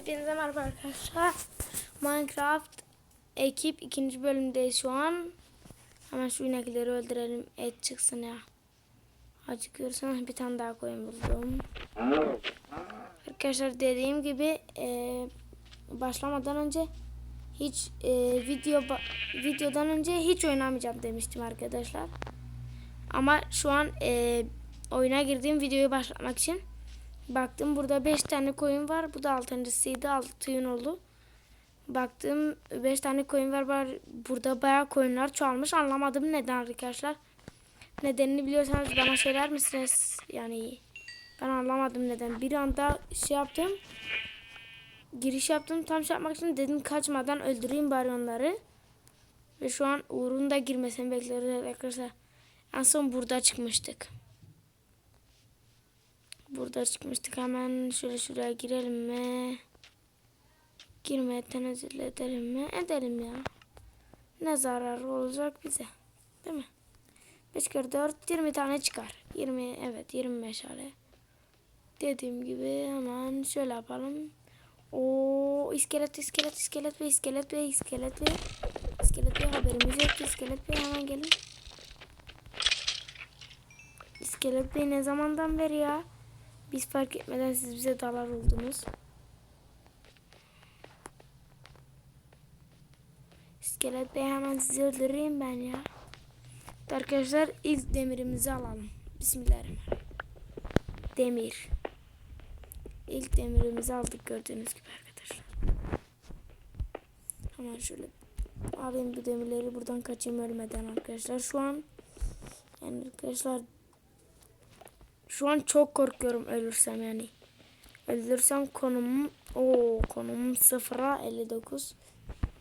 Hepinize merhaba arkadaşlar. Minecraft ekip ikinci bölümdeyiz şu an. Hemen şu inekleri öldürelim. Et çıksın ya. Acıkıyorsanız bir tane daha koyun buldum. Arkadaşlar dediğim gibi e, başlamadan önce hiç e, video videodan önce hiç oynamayacağım demiştim arkadaşlar. Ama şu an e, oyuna girdiğim videoyu başlatmak için Baktım burada 5 tane koyun var. Bu da altıncısıydı. 6 yün oldu. Baktım 5 tane koyun var. var. Burada bayağı koyunlar çoğalmış. Anlamadım neden arkadaşlar. Nedenini biliyorsanız bana söyler misiniz? Yani ben anlamadım neden. Bir anda şey yaptım. Giriş yaptım. Tam şey yapmak için dedim kaçmadan öldüreyim bari onları. Ve şu an Uğur'un da girmesini bekliyoruz arkadaşlar. En son burada çıkmıştık. Burada çıkmıştık. Hemen şöyle şuraya girelim mi? Girmeye tenezzül edelim mi? Edelim ya. Ne zararı olacak bize? Değil mi? 5 kere 4 20 tane çıkar. 20 evet 20 meşale. Dediğim gibi hemen şöyle yapalım. O iskelet iskelet iskelet ve iskelet ve iskelet ve iskelet ve haberimiz yok. İskelet ve hemen gelin. İskelet Bey ne zamandan beri ya? Biz fark etmeden siz bize dalar oldunuz. İskelet Bey hemen sizi öldüreyim ben ya. Arkadaşlar ilk demirimizi alalım. Bismillahirrahmanirrahim. Demir. İlk demirimizi aldık gördüğünüz gibi arkadaşlar. Hemen şöyle alayım bu demirleri buradan kaçayım ölmeden arkadaşlar. Şu an yani arkadaşlar şu an çok korkuyorum ölürsem yani. Ölürsem konumum o konumum 0'a 59.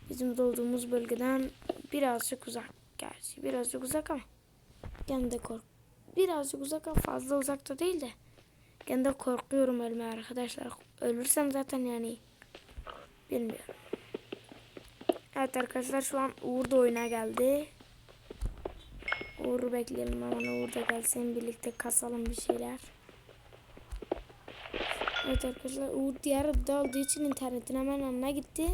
Bizim doğduğumuz bölgeden birazcık uzak. Gerçi birazcık uzak ama gene de kork. Birazcık uzak ama fazla uzakta değil de gene de korkuyorum ölmeye arkadaşlar. Ölürsem zaten yani bilmiyorum. Evet arkadaşlar şu an Uğur da oyuna geldi. Uğur'u bekleyelim hemen Uğur da gelsin birlikte kasalım bir şeyler. Evet arkadaşlar Uğur diğer odada olduğu için internetin hemen yanına gitti.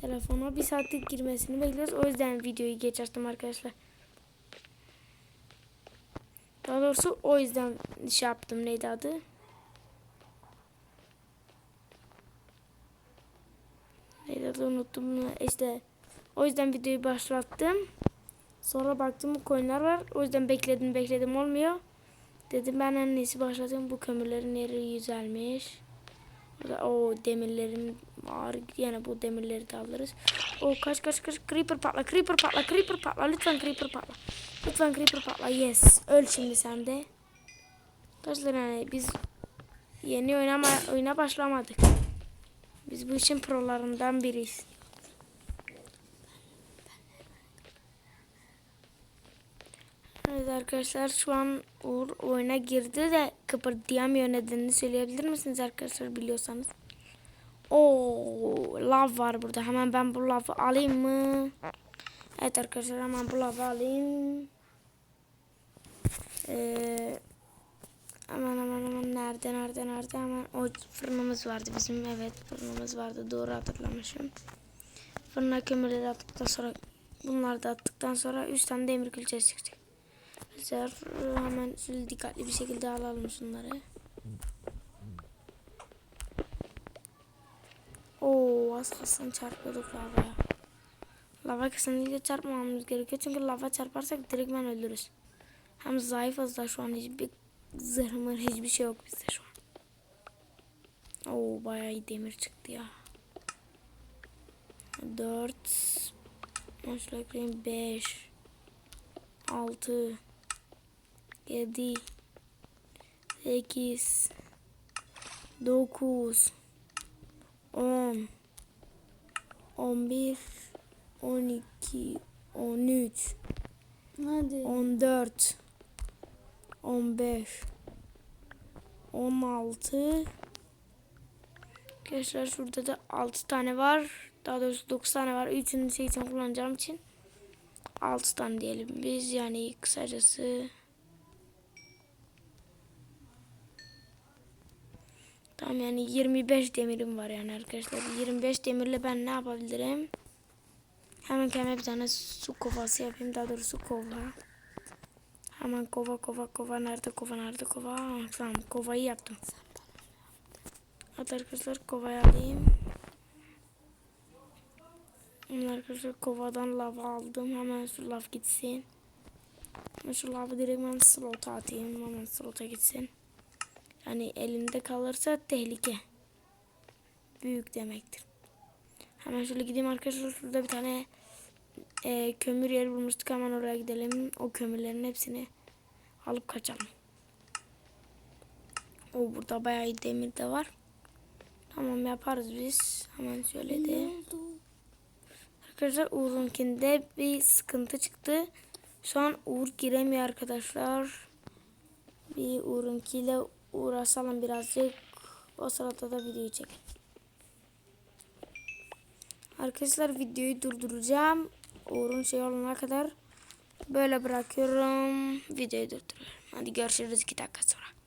Telefona bir saatlik girmesini bekliyoruz. O yüzden videoyu geç açtım arkadaşlar. Daha doğrusu o yüzden şey yaptım. Neydi adı? Neydi adı unuttum. İşte o yüzden videoyu başlattım. Sonra baktım bu koyunlar var. O yüzden bekledim bekledim olmuyor. Dedim ben en iyisi başladım. Bu kömürlerin yeri güzelmiş. O demirlerim var. Yine bu demirleri de alırız. O kaç kaç kaç creeper patla creeper patla creeper patla lütfen creeper patla. Lütfen creeper patla. Yes. Öl şimdi sen de. Arkadaşlar yani biz yeni oynama oyuna başlamadık. Biz bu işin prolarından biriyiz. Evet arkadaşlar şu an Uğur oyuna girdi de kıpırdayamıyor nedenini söyleyebilir misiniz arkadaşlar biliyorsanız. Oo lav var burada. Hemen ben bu lavı alayım mı? Evet arkadaşlar hemen bu lavı alayım. Ee, hemen hemen hemen nerede nerede nerede hemen o fırınımız vardı bizim evet fırınımız vardı doğru hatırlamışım. Fırına kömürleri attıktan sonra bunları da attıktan sonra 3 tane demir külçesi çıkacak. Arkadaşlar hemen şöyle dikkatli bir şekilde alalım şunları. Oo az kalsın çarpıyorduk lavaya. Lava kesinlikle çarpmamamız gerekiyor çünkü lava çarparsak direkt ben ölürüz. Hem zayıfız da şu an hiçbir zırhımır hiçbir şey yok bizde şu an. Oo bayağı iyi demir çıktı ya. 4 Şöyle ekleyeyim 5 6 7 8 9 10 11 12 13 Hadi. 14 15 16 Arkadaşlar şurada da 6 tane var. Daha doğrusu 9 tane var. Üçünü şey için kullanacağım için 6 tane diyelim biz. Yani kısacası Tamam yani 25 demirim var yani arkadaşlar. 25 demirle ben ne yapabilirim? Hemen kendime bir tane su kovası yapayım. Daha doğrusu kova. Hemen kova kova kova nerede kova nerede kova. Tamam kovayı yaptım. Hadi arkadaşlar kovayı alayım. Arkadaşlar kovadan lava aldım. Hemen şu lav gitsin. Şu lavı direkt ben slota atayım. Hemen slota gitsin. Yani elinde kalırsa tehlike. Büyük demektir. Hemen şöyle gideyim arkadaşlar. Şurada bir tane e, kömür yeri bulmuştuk. Hemen oraya gidelim. O kömürlerin hepsini alıp kaçalım. O burada bayağı demir de var. Tamam yaparız biz. Hemen şöyle de. Arkadaşlar Uğur'unkinde bir sıkıntı çıktı. Şu an Uğur giremiyor arkadaşlar. Bir Uğur'unkiyle uğraşalım birazcık. O sırada da videoyu çekelim. Arkadaşlar videoyu durduracağım. Uğur'un şey olana kadar böyle bırakıyorum. Videoyu durduruyorum. Hadi görüşürüz 2 dakika sonra.